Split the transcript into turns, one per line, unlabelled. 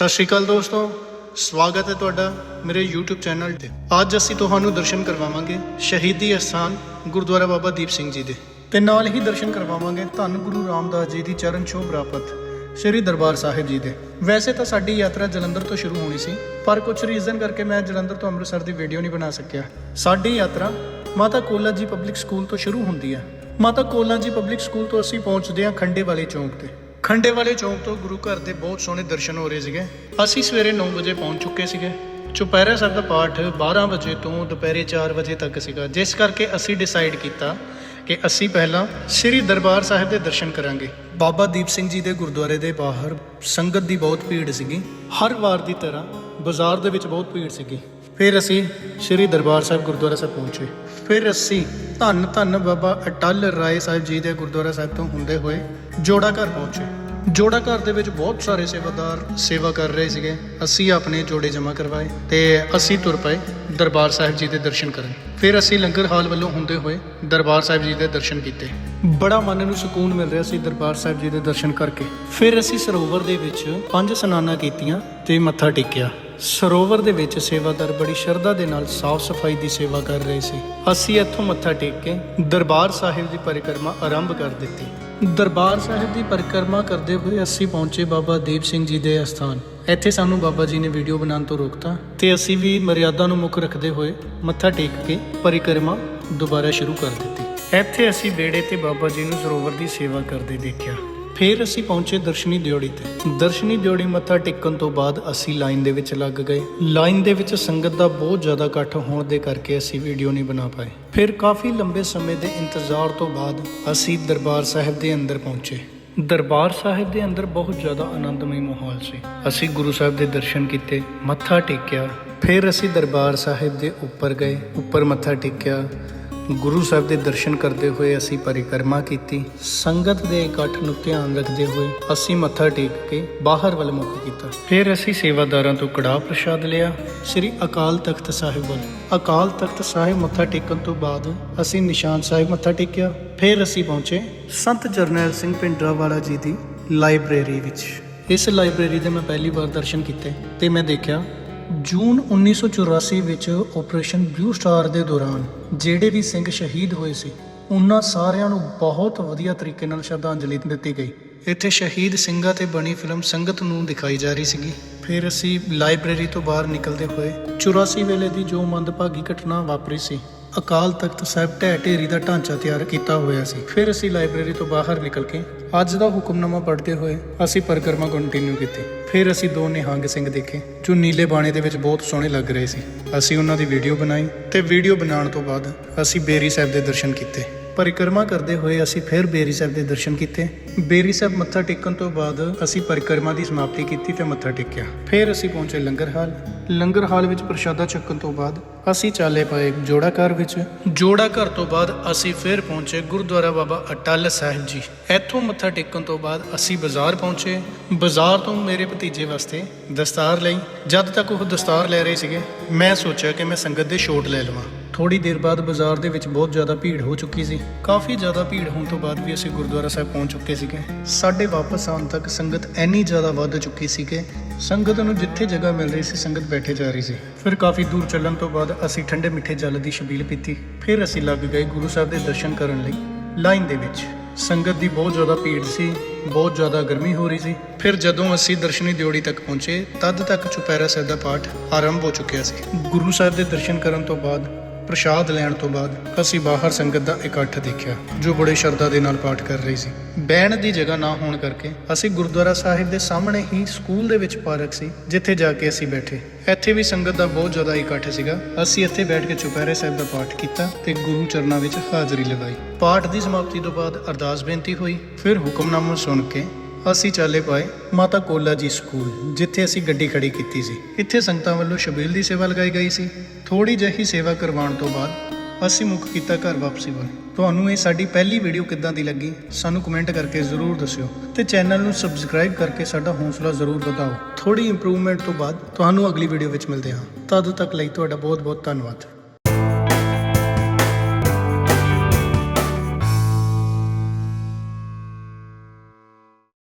ਸਤਿ ਸ਼੍ਰੀ ਅਕਾਲ ਦੋਸਤੋ, ਸਵਾਗਤ ਹੈ ਤੁਹਾਡਾ ਮੇਰੇ YouTube ਚੈਨਲ ਤੇ। ਅੱਜ ਅਸੀਂ ਤੁਹਾਨੂੰ ਦਰਸ਼ਨ ਕਰਵਾਵਾਂਗੇ ਸ਼ਹੀਦੀ ਅਸਥਾਨ ਗੁਰਦੁਆਰਾ ਬਾਬਾ ਦੀਪ ਸਿੰਘ ਜੀ ਦੇ। ਤੇ ਨਾਲ ਹੀ ਦਰਸ਼ਨ ਕਰਵਾਵਾਂਗੇ ਧੰਨ ਗੁਰੂ ਰਾਮਦਾਸ ਜੀ ਦੀ ਚਰਨ ਛੋਹ ਪ੍ਰਾਪਤ ਸ੍ਰੀ ਦਰਬਾਰ ਸਾਹਿਬ ਜੀ ਦੇ। ਵੈਸੇ ਤਾਂ ਸਾਡੀ ਯਾਤਰਾ ਜਲੰਧਰ ਤੋਂ ਸ਼ੁਰੂ ਹੋਣੀ ਸੀ, ਪਰ ਕੁਝ ਰੀਜ਼ਨ ਕਰਕੇ ਮੈਂ ਜਲੰਧਰ ਤੋਂ ਅੰਮ੍ਰਿਤਸਰ ਦੀ ਵੀਡੀਓ ਨਹੀਂ ਬਣਾ ਸਕਿਆ। ਸਾਡੀ ਯਾਤਰਾ ਮਾਤਾ ਕੋਲਾ ਜੀ ਪਬਲਿਕ ਸਕੂਲ ਤੋਂ ਸ਼ੁਰੂ ਹੁੰਦੀ ਹੈ। ਮਾਤਾ ਕੋਲਾ ਜੀ ਪਬਲਿਕ ਸਕੂਲ ਤੋਂ ਅਸੀਂ ਪਹੁੰਚਦੇ ਹਾਂ ਖੰਡੇ ਵਾਲੇ ਚੌਂਕ ਤੇ। ਖੰਡੇ ਵਾਲੇ ਚੌਂਕ ਤੋਂ ਗੁਰੂ ਘਰ ਦੇ ਬਹੁਤ ਸੋਹਣੇ ਦਰਸ਼ਨ ਹੋ ਰਹੇ ਸੀਗੇ। ਅਸੀਂ ਸਵੇਰੇ 9 ਵਜੇ ਪਹੁੰਚ ਚੁੱਕੇ ਸੀਗੇ। ਚੁਪਹਿਰਾ ਸਾਹਿਬ ਦਾ ਪਾਠ 12 ਵਜੇ ਤੋਂ ਦੁਪਹਿਰੇ 4 ਵਜੇ ਤੱਕ ਸੀਗਾ, ਜਿਸ ਕਰਕੇ ਅਸੀਂ ਡਿਸਾਈਡ ਕੀਤਾ ਕਿ ਅਸੀਂ ਪਹਿਲਾਂ ਸ੍ਰੀ ਦਰਬਾਰ ਸਾਹਿਬ ਦੇ ਦਰਸ਼ਨ ਕਰਾਂਗੇ। ਬਾਬਾ ਦੀਪ ਸਿੰਘ ਜੀ ਦੇ ਗੁਰਦੁਆਰੇ ਦੇ ਬਾਹਰ ਸੰਗਤ ਦੀ ਬਹੁਤ ਭੀੜ ਸੀਗੀ। ਹਰ ਵਾਰ ਦੀ ਤਰ੍ਹਾਂ ਬਾਜ਼ਾਰ ਦੇ ਵਿੱਚ ਬਹੁਤ ਭੀੜ ਸੀਗੀ। ਫਿਰ ਅਸੀਂ ਸ੍ਰੀ ਦਰਬਾਰ ਸਾਹਿਬ ਗੁਰਦੁਆਰਾ ਸਾਹਿਬ ਪਹੁੰਚੇ। ਫਿਰ ਅਸੀਂ ਧੰਨ ਧੰਨ ਬਾਬਾ ਅਟਲ ਰਾਏ ਸਾਹਿਬ ਜੀ ਦੇ ਗੁਰਦੁਆਰਾ ਸਾਹਿਬ ਤੋਂ ਹੁੰਦੇ ਹੋਏ ਜੋੜਾ ਘਰ ਪਹੁੰਚੇ। ਜੋੜਾ ਘਰ ਦੇ ਵਿੱਚ ਬਹੁਤ ਸਾਰੇ ਸੇਵਾਦਾਰ ਸੇਵਾ ਕਰ ਰਹੇ ਸੀਗੇ। ਅਸੀਂ ਆਪਣੇ ਜੋੜੇ ਜਮ੍ਹਾਂ ਕਰਵਾਏ ਤੇ ਅਸੀਂ ਤੁਰ ਪਏ ਦਰਬਾਰ ਸਾਹਿਬ ਜੀ ਦੇ ਦਰਸ਼ਨ ਕਰਨ। ਫਿਰ ਅਸੀਂ ਲੰਗਰ ਹਾਲ ਵੱਲੋਂ ਹੁੰਦੇ ਹੋਏ ਦਰਬਾਰ ਸਾਹਿਬ ਜੀ ਦੇ ਦਰਸ਼ਨ ਕੀਤੇ। ਬੜਾ ਮਨ ਨੂੰ ਸਕੂਨ ਮਿਲ ਰਿਹਾ ਸੀ ਦਰਬਾਰ ਸਾਹਿਬ ਜੀ ਦੇ ਦਰਸ਼ਨ ਕਰਕੇ। ਫਿਰ ਅਸੀਂ ਸਰੋਵਰ ਦੇ ਵਿੱਚ ਪੰਜ ਸਨਾਨਾਂ ਕੀਤੀਆਂ ਤੇ ਮੱਥਾ ਟੇਕਿਆ। ਸਰੋਵਰ ਦੇ ਵਿੱਚ ਸੇਵਾਦਾਰ ਬੜੀ ਸ਼ਰਧਾ ਦੇ ਨਾਲ ਸਾਫ਼ ਸਫ਼ਾਈ ਦੀ ਸੇਵਾ ਕਰ ਰਹੇ ਸੀ। ਅਸੀਂ ਇੱਥੋਂ ਮੱਥਾ ਟੇਕ ਕੇ ਦਰਬਾਰ ਸਾਹਿਬ ਦੀ ਪਰਿਕਰਮਾ ਆਰੰਭ ਕਰ ਦਿੱਤੀ। ਦਰਬਾਰ ਸਾਹਿਬ ਦੀ ਪਰਿਕਰਮਾ ਕਰਦੇ ਹੋਏ ਅਸੀਂ ਪਹੁੰਚੇ ਬਾਬਾ ਦੀਪ ਸਿੰਘ ਜੀ ਦੇ ਅਸਥਾਨ। ਇੱਥੇ ਸਾਨੂੰ ਬਾਬਾ ਜੀ ਨੇ ਵੀਡੀਓ ਬਣਾਉਣ ਤੋਂ ਰੋਕਤਾ ਤੇ ਅਸੀਂ ਵੀ ਮਰਿਆਦਾ ਨੂੰ ਮੁੱਖ ਰੱਖਦੇ ਹੋਏ ਮੱਥਾ ਟੇਕ ਕੇ ਪਰਿਕਰਮਾ ਦੁਬਾਰਾ ਸ਼ੁਰੂ ਕਰ ਦਿੱਤੀ। ਇੱਥੇ ਅਸੀਂ ਬੇੜੇ ਤੇ ਬਾਬਾ ਜੀ ਨੂੰ ਸਰੋਵਰ ਦੀ ਸੇਵਾ ਕਰਦੇ ਦੇਖਿਆ। ਫਿਰ ਅਸੀਂ ਪਹੁੰਚੇ ਦਰਸ਼ਨੀ ਦਿਉੜੀ ਤੇ। ਦਰਸ਼ਨੀ ਦਿਉੜੀ ਮੱਥਾ ਟੇਕਣ ਤੋਂ ਬਾਅਦ ਅਸੀਂ ਲਾਈਨ ਦੇ ਵਿੱਚ ਲੱਗ ਗਏ। ਲਾਈਨ ਦੇ ਵਿੱਚ ਸੰਗਤ ਦਾ ਬਹੁਤ ਜ਼ਿਆਦਾ ਇਕੱਠ ਹੋਣ ਦੇ ਕਰਕੇ ਅਸੀਂ ਵੀਡੀਓ ਨਹੀਂ ਬਣਾ ਪਾਏ। ਫਿਰ ਕਾਫੀ ਲੰਬੇ ਸਮੇਂ ਦੇ ਇੰਤਜ਼ਾਰ ਤੋਂ ਬਾਅਦ ਅਸੀਂ ਦਰਬਾਰ ਸਾਹਿਬ ਦੇ ਅੰਦਰ ਪਹੁੰਚੇ। ਦਰਬਾਰ ਸਾਹਿਬ ਦੇ ਅੰਦਰ ਬਹੁਤ ਜ਼ਿਆਦਾ ਆਨੰਦਮਈ ਮਾਹੌਲ ਸੀ। ਅਸੀਂ ਗੁਰੂ ਸਾਹਿਬ ਦੇ ਦਰਸ਼ਨ ਕੀਤੇ, ਮੱਥਾ ਟੇਕਿਆ। ਫਿਰ ਅਸੀਂ ਦਰਬਾਰ ਸਾਹਿਬ ਦੇ ਉੱਪਰ ਗਏ, ਉੱਪਰ ਮੱਥਾ ਟੇਕਿਆ। ਗੁਰੂ ਸਾਹਿਬ ਦੇ ਦਰਸ਼ਨ ਕਰਦੇ ਹੋਏ ਅਸੀਂ ਪਰਿਕਰਮਾ ਕੀਤੀ, ਸੰਗਤ ਦੇ ਇਕੱਠ ਨੂੰ ਧਿਆਨ ਰੱਖਦੇ ਹੋਏ ਅਸੀਂ ਮੱਥਾ ਟੇਕ ਕੇ ਬਾਹਰ ਵੱਲ ਮੁੱਖ ਕੀਤਾ। ਫਿਰ ਅਸੀਂ ਸੇਵਾਦਾਰਾਂ ਤੋਂ ਕੜਾਹ ਪ੍ਰਸ਼ਾਦ ਲਿਆ, ਸ੍ਰੀ ਅਕਾਲ ਤਖਤ ਸਾਹਿਬ ਵੱਲ। ਅਕਾਲ ਤਖਤ ਸਾਹਿਬ ਮੱਥਾ ਟੇਕਣ ਤੋਂ ਬਾਅਦ ਅਸੀਂ ਨਿਸ਼ਾਨ ਸਾਹਿਬ ਮੱਥਾ ਟੇਕਿਆ, ਫਿਰ ਅਸੀਂ ਪਹੁੰਚੇ ਸੰਤ ਜਰਨੈਲ ਸਿੰਘ ਪਿੰਡਰਾਵਾਲਾ ਜੀ ਦੀ ਲਾਇਬ੍ਰੇਰੀ ਵਿੱਚ। ਇਸ ਲਾਇਬ੍ਰੇਰੀ ਦੇ ਮੈਂ ਪਹਿਲੀ ਵਾਰ ਦਰਸ਼ਨ ਕੀਤੇ ਤੇ ਮੈਂ ਦੇਖਿਆ ਜੂਨ 1984 ਵਿੱਚ ਆਪਰੇਸ਼ਨ ਬਲੂ ਸਟਾਰ ਦੇ ਦੌਰਾਨ ਜਿਹੜੇ ਵੀ ਸਿੰਘ ਸ਼ਹੀਦ ਹੋਏ ਸੀ, ਉਹਨਾਂ ਸਾਰਿਆਂ ਨੂੰ ਬਹੁਤ ਵਧੀਆ ਤਰੀਕੇ ਨਾਲ ਸ਼ਰਧਾਂਜਲੀ ਦਿੱਤੀ ਗਈ। ਇੱਥੇ ਸ਼ਹੀਦ ਸਿੰਘਾਂ ਤੇ ਬਣੀ ਫਿਲਮ ਸੰਗਤ ਨੂੰ ਦਿਖਾਈ ਜਾ ਰਹੀ ਸੀਗੀ। ਫਿਰ ਅਸੀਂ ਲਾਇਬ੍ਰੇਰੀ ਤੋਂ ਬਾਹਰ ਨਿਕਲਦੇ ਹੋਏ 84 ਵੇਲੇ ਦੀ ਜੋ ਮੰਦਭਾਗੀ ਘਟਨਾ ਵਾਪਰੀ ਸੀ ਅਕਾਲ ਤਖਤ ਸਾਹਿਬ ਢਹਿ ਢੇਰੀ ਦਾ ਢਾਂਚਾ ਤਿਆਰ ਕੀਤਾ ਹੋਇਆ ਸੀ। ਫਿਰ ਅਸੀਂ ਲਾਇਬ੍ਰੇਰੀ ਤੋਂ ਬਾਹਰ ਨਿਕਲ ਕੇ ਅੱਜ ਦਾ ਹੁਕਮਨਾਮਾ ਪੜ੍ਹਦੇ ਹੋਏ ਅਸੀਂ ਪਰਿਕਰਮਾ ਕੰਟੀਨਿਊ ਕੀਤੀ। ਫਿਰ ਅਸੀਂ ਦੋ ਨਿਹੰਗ ਸਿੰਘ ਦੇਖੇ, ਜੋ ਨੀਲੇ ਬਾਣੇ ਦੇ ਵਿੱਚ ਬਹੁਤ ਸੋਹਣੇ ਲੱਗ ਰਹੇ ਸੀ। ਅਸੀਂ ਉਹਨਾਂ ਦੀ ਵੀਡੀਓ ਬਣਾਈ ਤੇ ਵੀਡੀਓ ਬਣਾਉਣ ਤੋਂ ਬਾਅਦ ਅਸੀਂ ਬੇਰੀ ਸਾਹਿਬ ਦੇ ਦਰਸ਼ਨ ਕੀਤੇ। ਪਰਿਕਰਮਾ ਕਰਦੇ ਹੋਏ ਅਸੀਂ ਫਿਰ ਬੇਰੀ ਸਾਹਿਬ ਦੇ ਦਰਸ਼ਨ ਕੀਤੇ। ਬੇਰੀ ਸਾਹਿਬ ਮੱਥਾ ਟੇਕਣ ਤੋਂ ਬਾਅਦ ਅਸੀਂ ਪਰਿਕਰਮਾ ਦੀ ਸਮਾਪਤੀ ਕੀਤੀ ਤੇ ਮੱਥਾ ਟੇਕਿਆ। ਫਿਰ ਅਸੀਂ ਪਹੁੰਚੇ ਲੰਗਰ ਹਾਲ। ਲੰਗਰ ਹਾਲ ਵਿੱਚ ਪ੍ਰਸ਼ਾਦਾ ਛਕਣ ਤੋਂ ਬਾਅਦ ਅਸੀਂ ਚਾਲੇ ਪਏ ਜੋੜਾ ਘਰ ਵਿੱਚ। ਜੋੜਾ ਘਰ ਤੋਂ ਬਾਅਦ ਅਸੀਂ ਫਿਰ ਪਹੁੰਚੇ ਗੁਰਦੁਆਰਾ ਬਾਬਾ ਅਟਲ ਸਾਹਿਬ ਜੀ। ਇੱਥੋਂ ਮੱਥਾ ਟੇਕਣ ਤੋਂ ਬਾਅਦ ਅਸੀਂ ਬਾਜ਼ਾਰ ਪਹੁੰਚੇ। ਬਾਜ਼ਾਰ ਤੋਂ ਮੇਰੇ ਭਤੀਜੇ ਵਾਸਤੇ ਦਸਤਾਰ ਲਈ। ਜਦ ਤੱਕ ਉਹ ਦਸਤਾਰ ਲੈ ਰਹੇ ਸੀਗੇ, ਮੈਂ ਸੋਚਿਆ ਕਿ ਮੈਂ ਸੰਗਤ ਦੇ ਛੋਟ ਲੈ ਲਵਾਂ। ਥੋੜੀ ਦੇਰ ਬਾਅਦ ਬਾਜ਼ਾਰ ਦੇ ਵਿੱਚ ਬਹੁਤ ਜ਼ਿਆਦਾ ਭੀੜ ਹੋ ਚੁੱਕੀ ਸੀ। ਕਾਫੀ ਜ਼ਿਆਦਾ ਭੀੜ ਹੋਣ ਤੋਂ ਬਾਅਦ ਵੀ ਅਸੀਂ ਗੁਰਦੁਆਰਾ ਸਾਹਿਬ ਪਹੁੰਚ ਚੁੱਕੇ ਸੀਗੇ। ਸਾਡੇ ਵਾਪਸ ਆਉਣ ਤੱਕ ਸੰਗਤ ਇੰਨੀ ਜ਼ਿਆਦਾ ਵੱਧ ਚੁੱਕੀ ਸੀ ਕਿ ਸੰਗਤ ਨੂੰ ਜਿੱਥੇ ਜਗ੍ਹਾ ਮਿਲ ਰਹੀ ਸੀ, ਸੰਗਤ ਬੈਠੇ ਜਾ ਰਹੀ ਸੀ। ਫਿਰ ਕਾਫੀ ਦੂਰ ਚੱਲਣ ਤੋਂ ਬਾਅਦ ਅਸੀਂ ਠੰਡੇ ਮਿੱਠੇ ਜਲ ਦੀ ਛਬੀਲ ਪੀਤੀ। ਫਿਰ ਅਸੀਂ ਲੱਗ ਗਏ ਗੁਰੂ ਸਾਹਿਬ ਦੇ ਦਰਸ਼ਨ ਕਰਨ ਲਈ ਲਾਈਨ ਦੇ ਵਿੱਚ। ਸੰਗਤ ਦੀ ਬਹੁਤ ਜ਼ਿਆਦਾ ਭੀੜ ਸੀ, ਬਹੁਤ ਜ਼ਿਆਦਾ ਗਰਮੀ ਹੋ ਰਹੀ ਸੀ। ਫਿਰ ਜਦੋਂ ਅਸੀਂ ਦਰਸ਼ਨੀ ਦਿਉੜੀ ਤੱਕ ਪਹੁੰਚੇ, ਤਦ ਤੱਕ ਚੁਪਹਿਰਾ ਸਾਹਿਬ ਦਾ ਪਾਠ ਆਰੰਭ ਹੋ ਚੁੱਕਿਆ ਸੀ। ਗੁਰੂ ਸਾਹਿਬ ਦੇ ਦਰਸ਼ਨ ਕਰਨ ਤੋਂ ਬਾਅਦ ਪ੍ਰਸ਼ਾਦ ਲੈਣ ਤੋਂ ਬਾਅਦ ਅਸੀਂ ਬਾਹਰ ਸੰਗਤ ਦਾ ਇਕੱਠ ਦੇਖਿਆ, ਜੋ ਬੜੇ ਸ਼ਰਧਾ ਦੇ ਨਾਲ ਪਾਠ ਕਰ ਰਹੀ ਸੀ। ਬਹਿਣ ਦੀ ਜਗ੍ਹਾ ਨਾ ਹੋਣ ਕਰਕੇ ਅਸੀਂ ਗੁਰਦੁਆਰਾ ਸਾਹਿਬ ਦੇ ਸਾਹਮਣੇ ਹੀ ਸਕੂਲ ਦੇ ਵਿੱਚ ਪਾਰਕ ਸੀ, ਜਿੱਥੇ ਜਾ ਕੇ ਅਸੀਂ ਬੈਠੇ। ਇੱਥੇ ਵੀ ਸੰਗਤ ਦਾ ਬਹੁਤ ਜ਼ਿਆਦਾ ਇਕੱਠ ਸੀਗਾ। ਅਸੀਂ ਇੱਥੇ ਬੈਠ ਕੇ ਚੁਪਹਿਰੇ ਸਾਹਿਬ ਦਾ ਪਾਠ ਕੀਤਾ ਤੇ ਗੁਰੂ ਚਰਨਾਂ ਵਿੱਚ ਹਾਜ਼ਰੀ ਲਗਾਈ। ਪਾਠ ਦੀ ਸਮਾਪਤੀ ਤੋਂ ਬਾਅਦ ਅਰਦਾਸ ਬੇਨਤੀ ਹੋਈ, ਫਿਰ ਹੁਕਮਨਾਮਾ ਸੁਣ ਕੇ ਅਸੀਂ ਚੱਲੇ ਪਾਏ ਮਾਤਾ ਕੋਲਾ ਜੀ ਸਕੂਲ, ਜਿੱਥੇ ਅਸੀਂ ਗੱਡੀ ਖੜੀ ਕੀਤੀ ਸੀ। ਇੱਥੇ ਸੰਗਤਾਂ ਵੱਲੋਂ ਸ਼ਬੀਲ ਦੀ ਸੇਵਾ ਲਗਾਈ ਗਈ ਸੀ। ਥੋੜੀ ਜਿਹੀ ਸੇਵਾ ਕਰਵਾਉਣ ਤੋਂ ਬਾਅਦ ਅਸੀਂ ਮੁੱਖ ਕੀਤਾ ਘਰ ਵਾਪਸੀ ਵੱਲ। ਤੁਹਾਨੂੰ ਇਹ ਸਾਡੀ ਪਹਿਲੀ ਵੀਡੀਓ ਕਿੱਦਾਂ ਦੀ ਲੱਗੀ, ਸਾਨੂੰ ਕਮੈਂਟ ਕਰਕੇ ਜ਼ਰੂਰ ਦੱਸਿਓ ਤੇ ਚੈਨਲ ਨੂੰ ਸਬਸਕ੍ਰਾਈਬ ਕਰਕੇ ਸਾਡਾ ਹੌਸਲਾ ਜ਼ਰੂਰ ਵਧਾਓ। ਥੋੜੀ ਇੰਪਰੂਵਮੈਂਟ ਤੋਂ ਬਾਅਦ ਤੁਹਾਨੂੰ ਅਗਲੀ ਵੀਡੀਓ ਵਿੱਚ ਮਿਲਦੇ ਹਾਂ। ਤਦ ਤੱਕ ਲਈ ਤੁਹਾਡਾ ਬਹੁਤ ਬਹੁਤ ਧੰਨਵਾਦ।